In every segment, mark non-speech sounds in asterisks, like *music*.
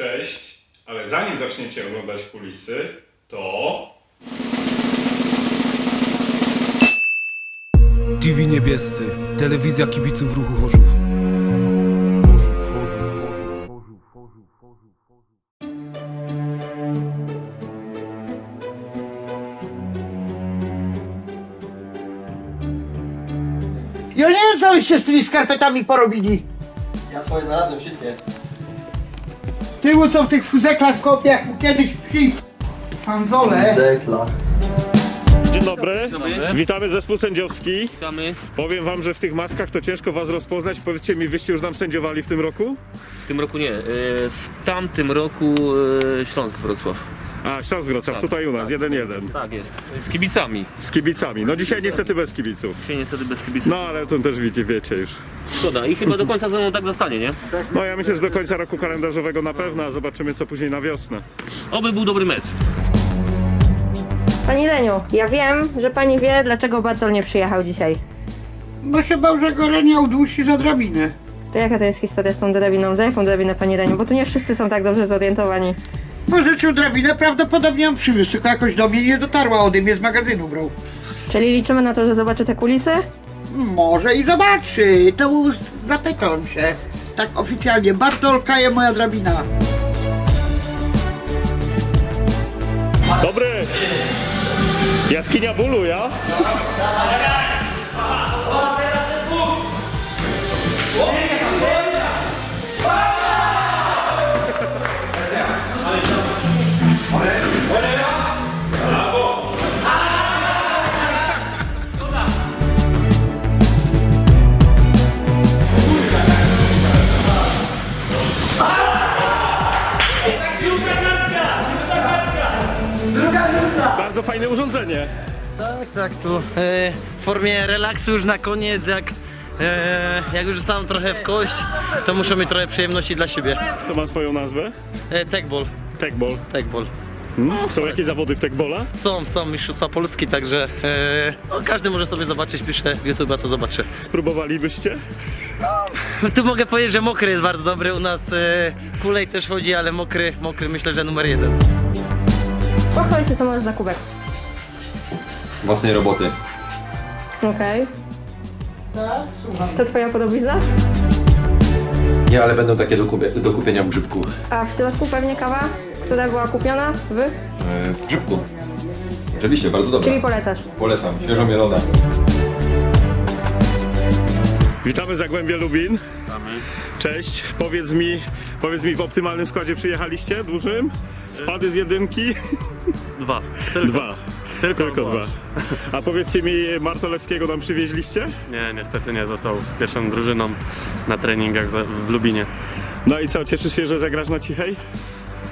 Cześć, ale zanim zaczniecie oglądać kulisy, to TV Niebiescy, telewizja kibiców ruchu Chorzów. Chorzów. Ja nie wiem, co byście z tymi skarpetami porobili. Ja swoje znalazłem wszystkie. Tyłu co w tych fuzeklach kopiach mu kiedyś psi... Fanzole. Zekla. Dzień dobry. Witamy zespół sędziowski. Witamy. Powiem wam, że w tych maskach to ciężko was rozpoznać. Powiedzcie mi, wyście już nam sędziowali w tym roku? W tym roku nie. e, W tamtym roku e, Śląsk Wrocław. A, Śląsk Wrocław, Tak, tutaj u nas, tak. 1-1. Tak jest. Z kibicami. Z kibicami. No dzisiaj niestety bez kibiców. Dzisiaj niestety bez kibiców. No ale to też wiecie, wiecie już. Szkoda. I chyba do końca sezonu tak zostanie, nie? No ja myślę, że do końca roku kalendarzowego na pewno, a zobaczymy co później na wiosnę. Oby był dobry mecz. Pani Leniu, ja wiem, że pani wie, dlaczego Bartol nie przyjechał dzisiaj. Bo się bał, że go Lenia udłusi za drabinę. To jaka to jest historia z tą drabiną? Za jaką drabinę, pani Leniu? Bo tu nie wszyscy są tak dobrze zorientowani. Pożyczył drabinę, prawdopodobnie ją przywiózł, tylko jakoś do mnie nie dotarła, ode mnie z magazynu brał. Czyli liczymy na to, że zobaczy te kulisy? Może i zobaczy, to mu zapytam się. Tak oficjalnie, Bartolka jest moja drabina. Dobry! Jaskinia bólu, ja? Tak, tak, tu e, w formie relaksu już na koniec, jak, e, jak już zostałem trochę w kość, to muszę mieć trochę przyjemności dla siebie. To ma swoją nazwę? E, techball, Techball. techball. Są jakieś zawody w techbola? Są, są mistrzostwa Polski, także e, no, każdy może sobie zobaczyć, pisze w YouTube, to zobaczy. Spróbowalibyście? Tu mogę powiedzieć, że mokry jest bardzo dobry, u nas e, kulej też chodzi, ale mokry, mokry myślę, że numer jeden. Pochwal się, co masz za kubek. Własnej roboty. Okej. To twoja podobizna? Nie, ale będą takie do, kupie, do kupienia w grzybku. A w środku pewnie kawa, która była kupiona? Wy? E, w grzybku. Oczywiście, bardzo dobra. Czyli polecasz. Polecam, świeżo mielona. Witamy Zagłębie Lubin. Cześć. Powiedz mi, powiedz mi, w optymalnym składzie przyjechaliście? Dużym? Spady z jedynki? Dwa. Dwa. Tylko, dwa. A powiedzcie mi, Martolewskiego nam przywieźliście? Nie, niestety nie. Został z pierwszą drużyną na treningach za- w Lubinie. No i co, cieszysz się, że zagrasz na cichej?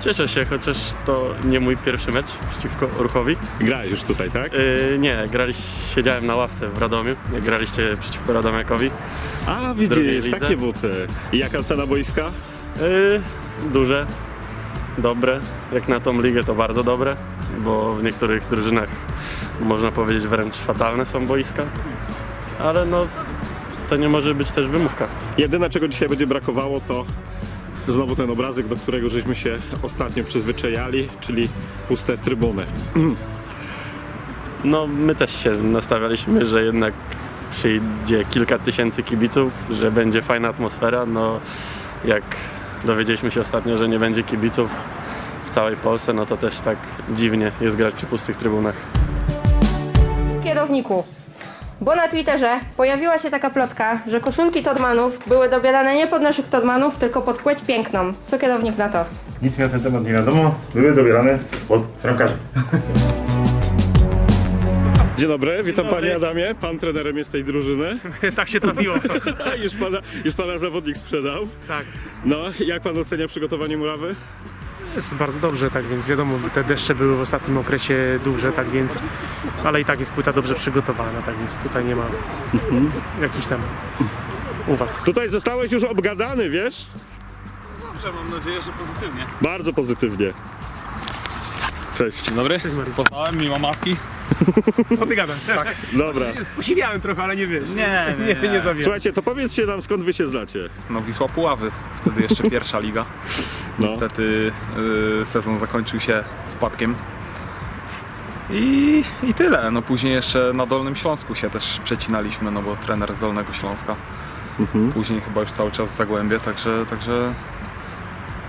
Cieszę się, chociaż to nie mój pierwszy mecz przeciwko Ruchowi. Grałeś już tutaj, tak? Yy, nie, grali, siedziałem na ławce w Radomiu, jak graliście przeciwko Radomiakowi. A, drugiej widzisz, lidze. takie buty. I jaka cena boiska? Yy, duże, dobre. Jak na tą ligę to bardzo dobre, bo w niektórych drużynach można powiedzieć wręcz fatalne są boiska. Ale no, to nie może być też wymówka. Jedyne, czego dzisiaj będzie brakowało, to znowu ten obrazek, do którego żeśmy się ostatnio przyzwyczajali, czyli puste trybuny. No, my też się nastawialiśmy, że jednak przyjdzie kilka tysięcy kibiców, że będzie fajna atmosfera. No, jak dowiedzieliśmy się ostatnio, że nie będzie kibiców w całej Polsce, no to też tak dziwnie jest grać przy pustych trybunach. Kierowniku, bo na Twitterze pojawiła się taka plotka, że koszulki Todmanów były dobierane nie pod naszych Todmanów, tylko pod płeć piękną. Co kierownik na to? Nic mi na ten temat nie wiadomo. Były dobierane od bramkarza. *laughs* Dzień dobry, witam panie Adamie. Pan trenerem jest tej drużyny. *laughs* Tak się trafiło. *laughs* już, pana, już pana zawodnik sprzedał. Tak. No, jak pan ocenia przygotowanie murawy? Jest bardzo dobrze, tak więc wiadomo, te deszcze były w ostatnim okresie duże, tak więc, ale i tak jest płyta dobrze przygotowana, tak więc tutaj nie ma jakichś tam uwag. Tutaj zostałeś już obgadany, wiesz? Dobrze, mam nadzieję, że pozytywnie. Bardzo pozytywnie. Cześć. Dzień dobry, poznałem mimo maski. Co ty gadasz? Tak. Dobra. Posiwiałem trochę, ale nie wiesz. *laughs* Nie, nie, nie. nie, nie Słuchajcie, to powiedzcie nam skąd wy się znacie. No Wisła Puławy, wtedy jeszcze *laughs* pierwsza liga. No. Niestety y, sezon zakończył się spadkiem. I, I tyle. No później jeszcze na Dolnym Śląsku się też przecinaliśmy, no bo trener z Dolnego Śląska. Mhm. Później chyba już cały czas w Zagłębie, także, także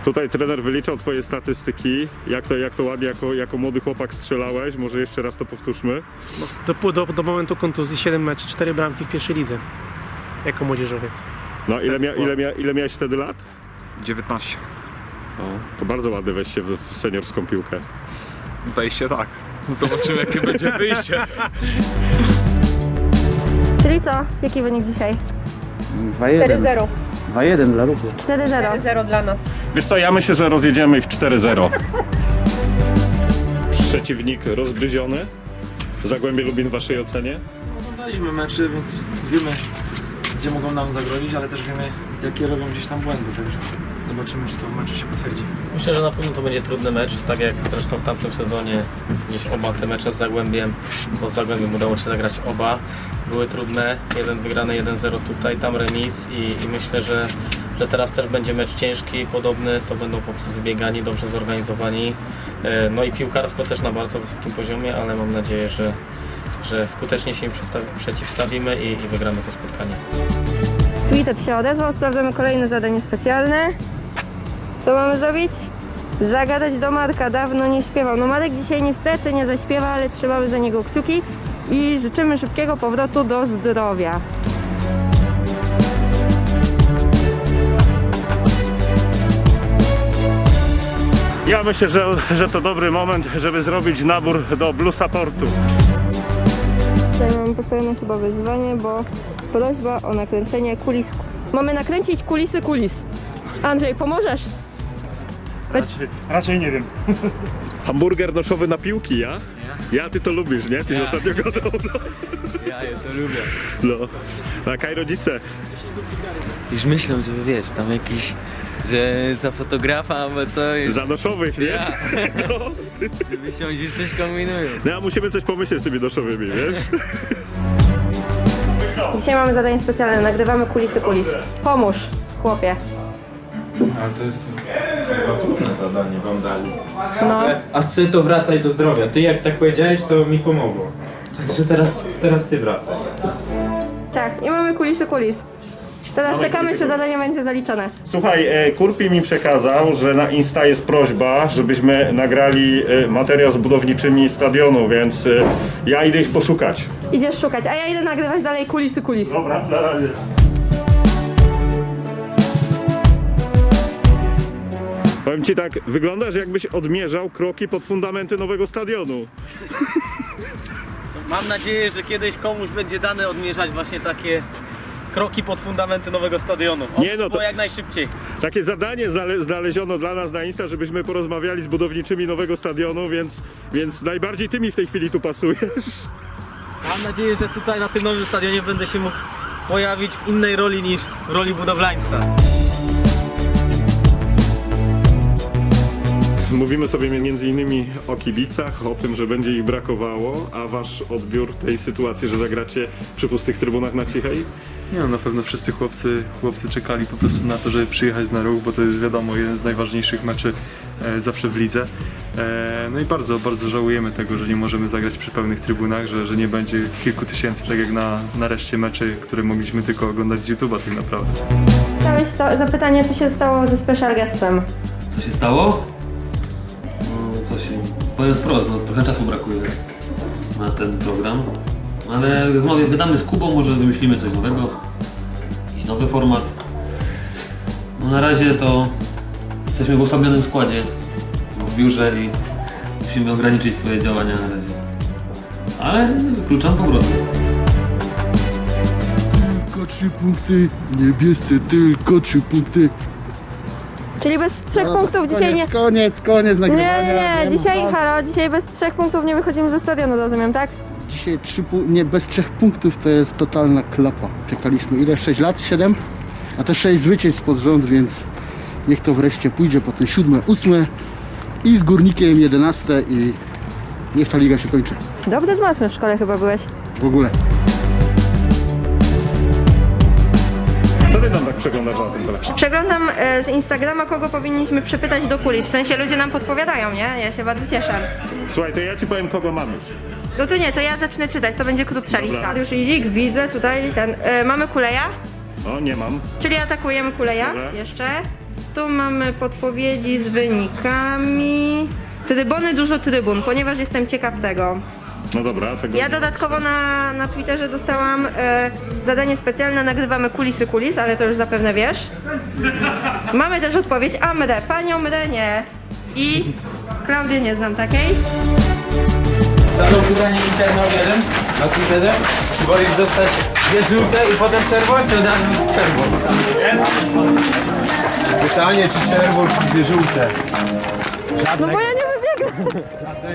Tutaj trener wyliczał twoje statystyki, jak to, jak to ładnie jako, jako młody chłopak strzelałeś, może jeszcze raz to powtórzmy. Do, do, do momentu kontuzji 7 meczy, 4 bramki w pierwszej lidze. Jako młodzieżowiec. No ile, mia, ile, mia, ile miałeś wtedy lat? 19. To bardzo ładne wejście w w seniorską piłkę. Wejście tak. Zobaczymy jakie będzie *laughs* wyjście. Czyli co? Jaki wynik dzisiaj? 4-0. 2-1 dla ruchu. 4-0. 4-0 dla nas. Wiesz co, ja myślę, że rozjedziemy ich 4-0. *laughs* Przeciwnik rozgryziony. Zagłębie Lubin w waszej ocenie? Oglądaliśmy meczy, więc wiemy, gdzie mogą nam zagrozić, ale też wiemy, jakie robią gdzieś tam błędy, także zobaczymy, czy to w meczu się potwierdzi. Myślę, że na pewno to będzie trudny mecz, tak jak zresztą w tamtym sezonie gdzieś oba te mecze z Zagłębiem, bo z Zagłębiem udało się zagrać oba, były trudne, jeden wygrany, 1-0 tutaj, tam remis i, i myślę, że, że teraz też będzie mecz ciężki, podobny, to będą po prostu wybiegani, dobrze zorganizowani, E, no i piłkarsko też na bardzo wysokim poziomie, ale mam nadzieję, że, że skutecznie się im przeciwstawimy i, i wygramy to spotkanie. Tweetet się odezwał, sprawdzamy kolejne zadanie specjalne. Co mamy zrobić? Zagadać do Marka, dawno nie śpiewał. No Marek dzisiaj niestety nie zaśpiewa, ale trzymamy za niego kciuki i życzymy szybkiego powrotu do zdrowia. Ja myślę, że, że to dobry moment, żeby zrobić nabór do Blue Supportu. Tutaj mamy postawione chyba wyzwanie, bo jest prośba o nakręcenie kulis. Mamy nakręcić kulisy kulis. Andrzej, pomożesz? Raczej, raczej nie wiem. *laughs* Hamburger noszowy na piłki, ja? Ja, ty to lubisz, nie? Ty się ostatnio gadał. No. Ja je to lubię. no. A rodzice. Już myślę, żeby wiesz, tam jakiś, że za fotografa albo coś, Za noszowych, nie? Ja. *laughs* No. żeby się już coś kombinują. no, a musimy coś pomyśleć z tymi noszowymi, wiesz? Dzisiaj mamy zadanie specjalne, nagrywamy kulisy kulis. Pomóż, chłopie. Ale to jest chyba trudne zadanie wam dali. No. A z to wracaj do zdrowia. Ty jak tak powiedziałeś, to mi pomogło. Także teraz, teraz ty wracaj. Tak, i mamy kulisy kulis. Teraz czekamy, czy zadanie będzie zaliczone. Słuchaj, e, Kurpi mi przekazał, że na Insta jest prośba, żebyśmy nagrali e, materiał z budowniczymi stadionu, więc e, ja idę ich poszukać. Idziesz szukać, a ja idę nagrywać dalej kulisy kulis. Dobra, na razie. Powiem ci tak, wyglądasz jakbyś odmierzał kroki pod fundamenty nowego stadionu. Mam nadzieję, że kiedyś komuś będzie dane odmierzać właśnie takie kroki pod fundamenty nowego stadionu. O, Nie, no to- było jak najszybciej. Takie zadanie znale- znaleziono dla nas na Insta, żebyśmy porozmawiali z budowniczymi nowego stadionu, więc, więc najbardziej ty mi w tej chwili tu pasujesz. Mam nadzieję, że tutaj na tym nowym stadionie będę się mógł pojawić w innej roli niż w roli budowlańca. Mówimy sobie między innymi o kibicach, o tym, że będzie ich brakowało, a wasz odbiór tej sytuacji, że zagracie przy pustych trybunach na cichej? Nie no, na pewno wszyscy chłopcy, chłopcy czekali po prostu na to, żeby przyjechać na ruch, bo to jest wiadomo jeden z najważniejszych meczy e, zawsze w lidze. E, no i bardzo, bardzo żałujemy tego, że nie możemy zagrać przy pełnych trybunach, że, że nie będzie kilku tysięcy, tak jak na, na reszcie meczy, które mogliśmy tylko oglądać z YouTube'a tak naprawdę. Chciałeś zapytanie, co się stało ze special guestem? Co się stało? Się... Powiem wprost, no trochę czasu brakuje na ten program. Ale rozmawiamy, gadamy z Kubą, może wymyślimy coś nowego. Jakiś nowy format. No na razie to jesteśmy w osobionym składzie w biurze i musimy ograniczyć swoje działania na razie. Ale wykluczam powrotu. Tylko trzy punkty, niebiescy tylko trzy punkty. Czyli bez trzech punktów dzisiaj nie... Koniec, koniec Nie, nagrywania. nie, nie, dzisiaj, tak. halo, dzisiaj bez trzech punktów nie wychodzimy ze stadionu, rozumiem, tak? Dzisiaj trzy pu- nie, bez trzech punktów to jest totalna klapa. Czekaliśmy ile? 6 lat? 7? A te 6 zwycięstw pod rząd, więc niech to wreszcie pójdzie po te siódme, ósme i z górnikiem 11 i niech ta liga się kończy. Dobry z matmy w szkole chyba byłeś. W ogóle. Co ty tam tak przeglądasz na tym telefonie? Przeglądam e, z Instagrama, kogo powinniśmy przypytać do kulis. W sensie ludzie nam podpowiadają, nie? Ja się bardzo cieszę. Słuchaj, to ja ci powiem kogo mam już. No to nie, to ja zacznę czytać, to będzie krótsza lista. Już idzik, widzę tutaj ten. E, mamy kuleja, O, nie mam. czyli atakujemy kuleja Dobra. jeszcze. Tu mamy podpowiedzi z wynikami. Trybony, dużo trybun, ponieważ jestem ciekaw tego. No dobra, tego... Ja dodatkowo na, na Twitterze dostałam e, zadanie specjalne, nagrywamy kulisy kulis, ale to już zapewne wiesz. Mamy też odpowiedź Amre, panią Mrenie i Klaudię nie znam takiej. Za to wybranie interno jeden na Twitterze? Czy wolisz dostać dwie żółte i potem czerwone, czy od razu czerwone? Pytanie, czy czerwon, czy dwie żółte? No bo ja nie wybiegnę.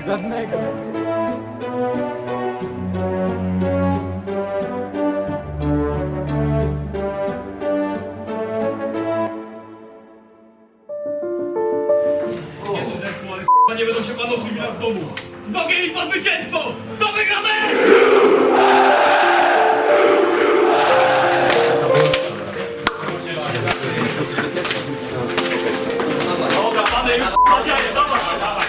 Żadnego. Nie będą się panoszyć w domu! Z Bogiem i po zwycięstwo! To wygramy! Dobra, pany, już zadziaje, dawaj, dawaj!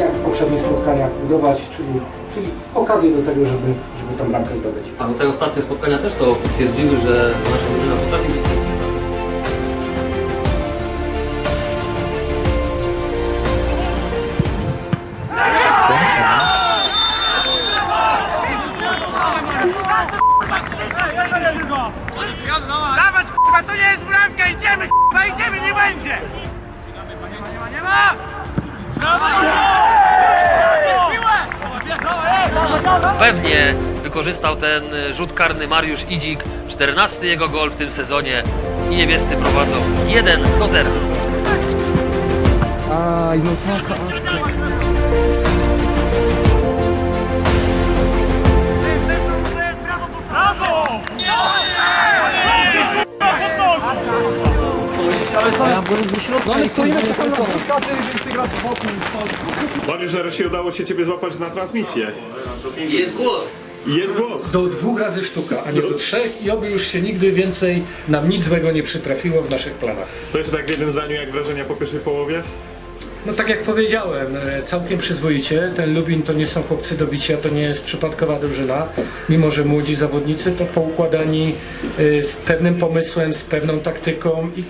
Jak w poprzednich spotkaniach budować, czyli, czyli okazję do tego, żeby, żeby tą bramkę zdobyć. A no te ostatnie spotkania też to potwierdziły, że nasza drużyna potrafi wykorzystał ten rzut karny Mariusz Idzik, 14 jego gol w tym sezonie i niebiescy prowadzą 1 do 0. Aj, no taka akcja. No ale stoimy spotkanie, więc ty grasz wokół. Mariusz, nareszcie udało się ciebie złapać na transmisję. Jest głos. Jest głos. Do dwóch razy sztuka, a nie do trzech i oby już się nigdy więcej nam nic złego nie przytrafiło w naszych planach. To jeszcze tak w jednym zdaniu, jak wrażenia po pierwszej połowie? No tak jak powiedziałem, e, całkiem przyzwoicie. Ten Lubin to nie są chłopcy do bicia, to nie jest przypadkowa drużyna. Mimo, że młodzi zawodnicy to poukładani e, z pewnym pomysłem, z pewną taktyką i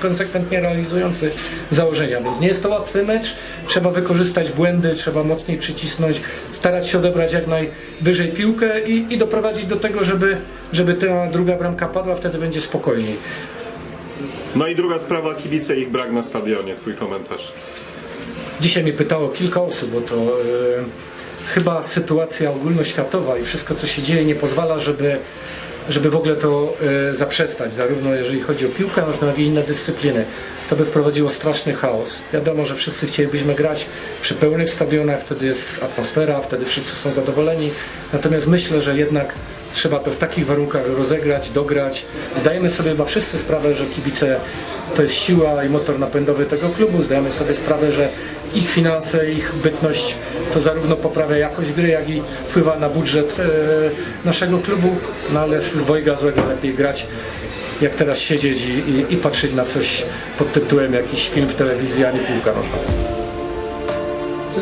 konsekwentnie realizujący założenia. Więc nie jest to łatwy mecz. Trzeba wykorzystać błędy, trzeba mocniej przycisnąć, starać się odebrać jak najwyżej piłkę i, i doprowadzić do tego, żeby, żeby ta druga bramka padła, wtedy będzie spokojniej. No i druga sprawa, kibice ich brak na stadionie. Twój komentarz. Dzisiaj mnie pytało kilka osób, bo to e, chyba sytuacja ogólnoświatowa i wszystko co się dzieje nie pozwala, żeby, żeby w ogóle to e, zaprzestać, zarówno jeżeli chodzi o piłkę nożną, jak i inne dyscypliny. To by wprowadziło straszny chaos. Wiadomo, że wszyscy chcielibyśmy grać przy pełnych stadionach, wtedy jest atmosfera, wtedy wszyscy są zadowoleni. Natomiast myślę, że jednak trzeba to w takich warunkach rozegrać, dograć. Zdajemy sobie chyba wszyscy sprawę, że kibice to jest siła i motor napędowy tego klubu. Zdajemy sobie sprawę, że ich finanse, ich bytność to zarówno poprawia jakość gry, jak i wpływa na budżet e, naszego klubu. No ale z dwojga złego lepiej grać, jak teraz siedzieć i, i, i patrzeć na coś pod tytułem jakiś film w telewizji, a nie piłka nożna.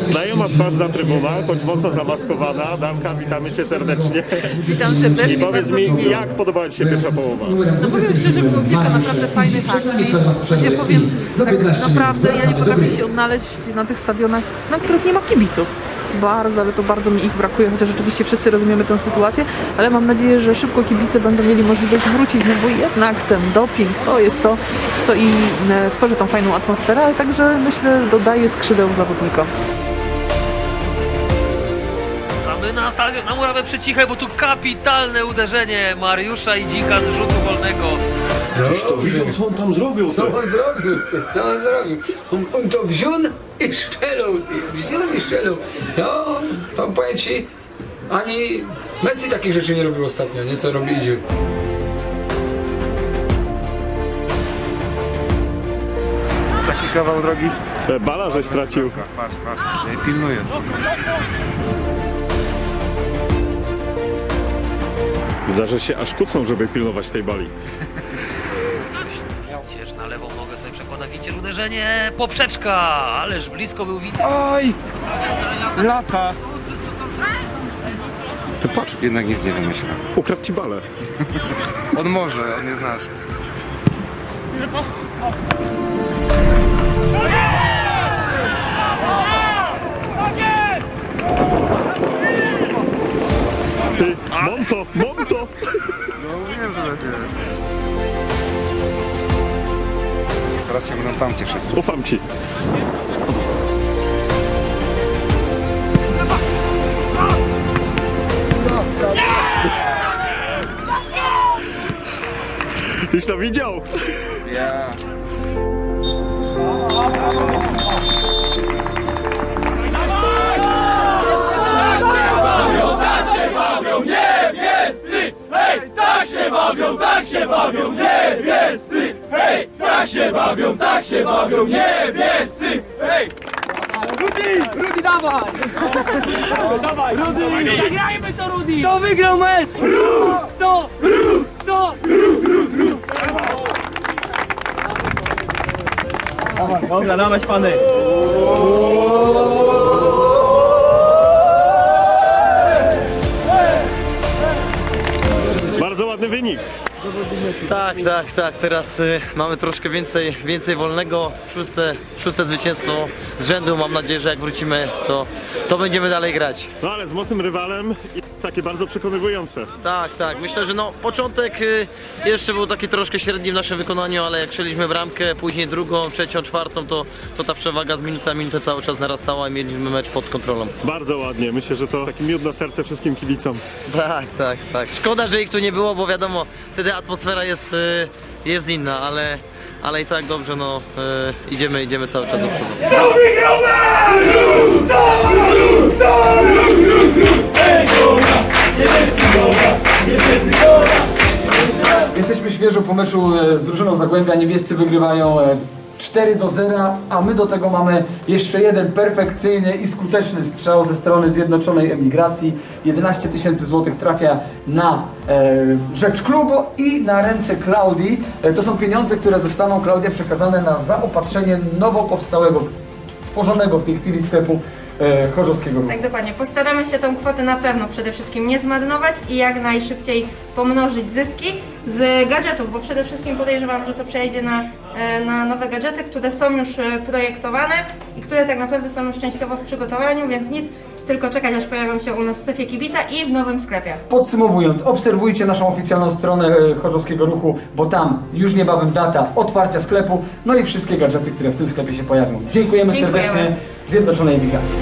Znajoma twarz na trybunach, choć mocno zamaskowana. Damka, witamy Cię serdecznie. Witam serdecznie, I powiedz mi, jak podobała Ci się pierwsza połowa? No powiem szczerze, było kilka naprawdę fajnych akcji. Ja powiem, tak naprawdę ja nie potrafię się odnaleźć na tych stadionach, na których nie ma kibiców. Bardzo, ale to bardzo mi ich brakuje, chociaż oczywiście wszyscy rozumiemy tę sytuację, ale mam nadzieję, że szybko kibice będą mieli możliwość wrócić, no bo jednak ten doping to jest to, co i e, tworzy tą fajną atmosferę, ale także myślę dodaje skrzydeł zawodnikom. Na stadion, na murawę przycichę, bo tu kapitalne uderzenie Mariusza i Dzika z rzutu wolnego. Toż to widział, co on tam zrobił. Co on zrobił? Co on zrobił? On, on to wziął i ty, Wziął i szczelał. No, to powiem ci, ani Messi takich rzeczy nie robił ostatnio, nie? Co robi Idziu. Taki kawał drogi. Te bala, żeś stracił. Patrz, patrz, pilnuję. Widzę, że się aż kucą, żeby pilnować tej bali. *laughs* Wincierz na lewą nogę sobie przekłada Wincierz uderzenie, poprzeczka, ależ blisko był Wincierz. Oj! Lata! Ty patrz, Jednak nic nie wymyśla. ukradł ci balę. *laughs* On może, on nie znasz. Ty, mam to, mam to! No wiem, że będzie. Teraz się będą tam cieszyć. Ufam ci. Tyś to widział? Ja. Tak się bawią niebiescy! Hej, tak się bawią, tak się bawią niebiescy! Hej, tak się bawią, tak się bawią niebiescy! Hej! Rudy! Rudy, dawaj! Dawaj, Rudy! Zagrajmy to, Rudy! Kto wygrał mecz? Ruch! Kto? Ruch! Kto? Dawaj, dobra, dawaj, pany! Bardzo ładny wynik. Tak, tak, tak. Teraz y, mamy troszkę więcej, więcej wolnego. Szóste, szóste zwycięstwo z rzędu. Mam nadzieję, że jak wrócimy, to, to będziemy dalej grać. No ale z mocnym rywalem i takie bardzo przekonywujące. Tak, tak. Myślę, że no początek y, jeszcze był taki troszkę średni w naszym wykonaniu, ale jak strzeliśmy bramkę, później drugą, trzecią, czwartą, to, to ta przewaga z minuty na minutę cały czas narastała i mieliśmy mecz pod kontrolą. Bardzo ładnie. Myślę, że to taki miód na serce wszystkim kibicom. Tak, tak, tak. Szkoda, że ich tu nie było, bo wiadomo, wtedy atmosfera jest, y, jest inna, ale, ale i tak dobrze, no y, idziemy, idziemy cały czas do przodu. Jesteśmy świeżo po meczu e, z drużyną Zagłębia. Niebiescy wygrywają 4 do 0, a my do tego mamy jeszcze jeden perfekcyjny i skuteczny strzał ze strony Zjednoczonej Emigracji. 11 tysięcy złotych trafia na e, rzecz klubu i na ręce Klaudii. E, to są pieniądze, które zostaną Klaudia przekazane na zaopatrzenie nowo powstałego, tworzonego w tej chwili sklepu e, Chorzowskiego. Tak dokładnie. Postaramy się tą kwotę na pewno przede wszystkim nie zmarnować i jak najszybciej pomnożyć zyski z gadżetów, bo przede wszystkim podejrzewam, że to przejdzie na, e, na nowe gadżety, które są już e, projektowane i które tak naprawdę są już częściowo w przygotowaniu, więc nic, tylko czekać aż pojawią się u nas w strefie kibica i w nowym sklepie. Podsumowując, obserwujcie naszą oficjalną stronę e, Chorzowskiego Ruchu, bo tam już niebawem data otwarcia sklepu, no i wszystkie gadżety, które w tym sklepie się pojawią. Dziękujemy Dziękujemy. serdecznie Zjednoczonej Emigracji.